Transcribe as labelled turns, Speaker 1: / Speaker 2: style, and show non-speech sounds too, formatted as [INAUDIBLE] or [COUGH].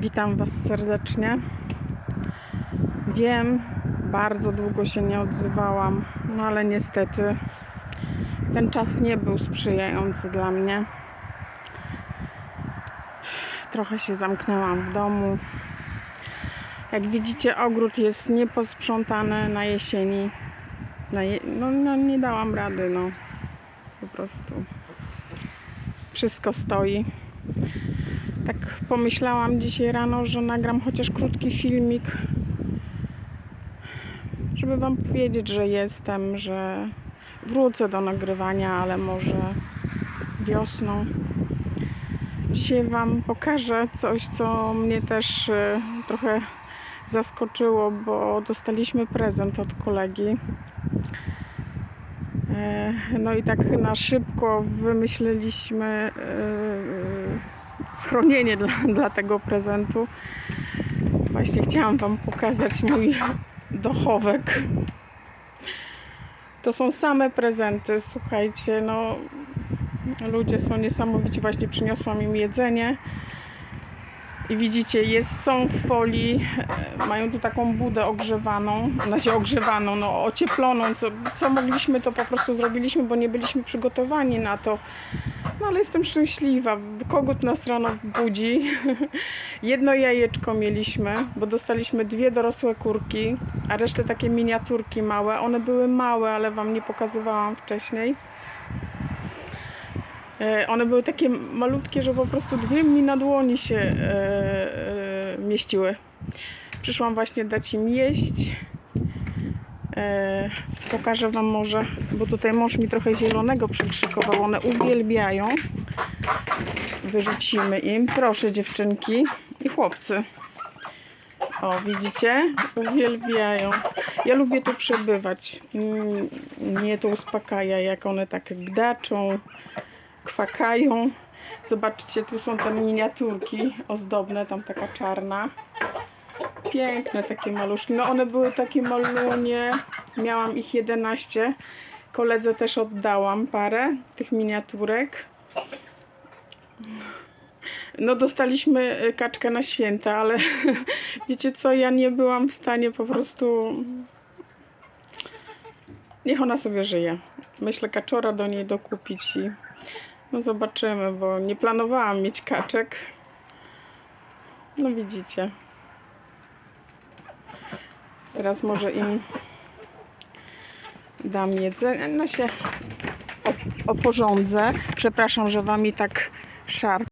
Speaker 1: Witam Was serdecznie. Wiem, bardzo długo się nie odzywałam, no ale niestety ten czas nie był sprzyjający dla mnie. Trochę się zamknęłam w domu. Jak widzicie, ogród jest nieposprzątany na jesieni. Na je... no, no nie dałam rady, no. Po prostu. Wszystko stoi. Tak pomyślałam dzisiaj rano, że nagram chociaż krótki filmik, żeby Wam powiedzieć, że jestem, że wrócę do nagrywania, ale może wiosną. Dzisiaj Wam pokażę coś, co mnie też e, trochę zaskoczyło, bo dostaliśmy prezent od kolegi. E, No i tak na szybko wymyśliliśmy e, e, schronienie dla, dla tego prezentu. Właśnie chciałam Wam pokazać mój dochowek. To są same prezenty, słuchajcie, no ludzie są niesamowici. Właśnie przyniosłam im jedzenie. I widzicie, jest, są w folii, e, mają tu taką budę ogrzewaną, znaczy ogrzewaną, no ocieploną, co, co mogliśmy to po prostu zrobiliśmy, bo nie byliśmy przygotowani na to. No ale jestem szczęśliwa, kogut nas rano budzi. [LAUGHS] Jedno jajeczko mieliśmy, bo dostaliśmy dwie dorosłe kurki, a resztę takie miniaturki małe. One były małe, ale Wam nie pokazywałam wcześniej. E, One były takie malutkie, że po prostu dwie mi na dłoni się e, e, mieściły. Przyszłam właśnie dać im jeść. Pokażę Wam może, bo tutaj mąż mi trochę zielonego przykrzykował. One uwielbiają. Wyrzucimy im. Proszę dziewczynki i chłopcy. O, widzicie? Uwielbiają. Ja lubię tu przebywać. Mm, Mnie to uspokaja, jak one tak gdaczą, kwakają. Zobaczcie, tu są te miniaturki ozdobne, tam taka czarna. Piękne takie maluszki. No one były takie malunie. Miałam ich 11. Koledze też oddałam parę tych miniaturek. No dostaliśmy y, kaczkę na święta, ale [LAUGHS] wiecie co, ja nie byłam w stanie po prostu... Niech ona sobie żyje. Myślę kaczora do niej dokupić i no zobaczymy, bo nie planowałam mieć kaczek. No widzicie. Teraz może im dam jedzenie. No się op- oporządzę. Przepraszam, że wam i tak szarp.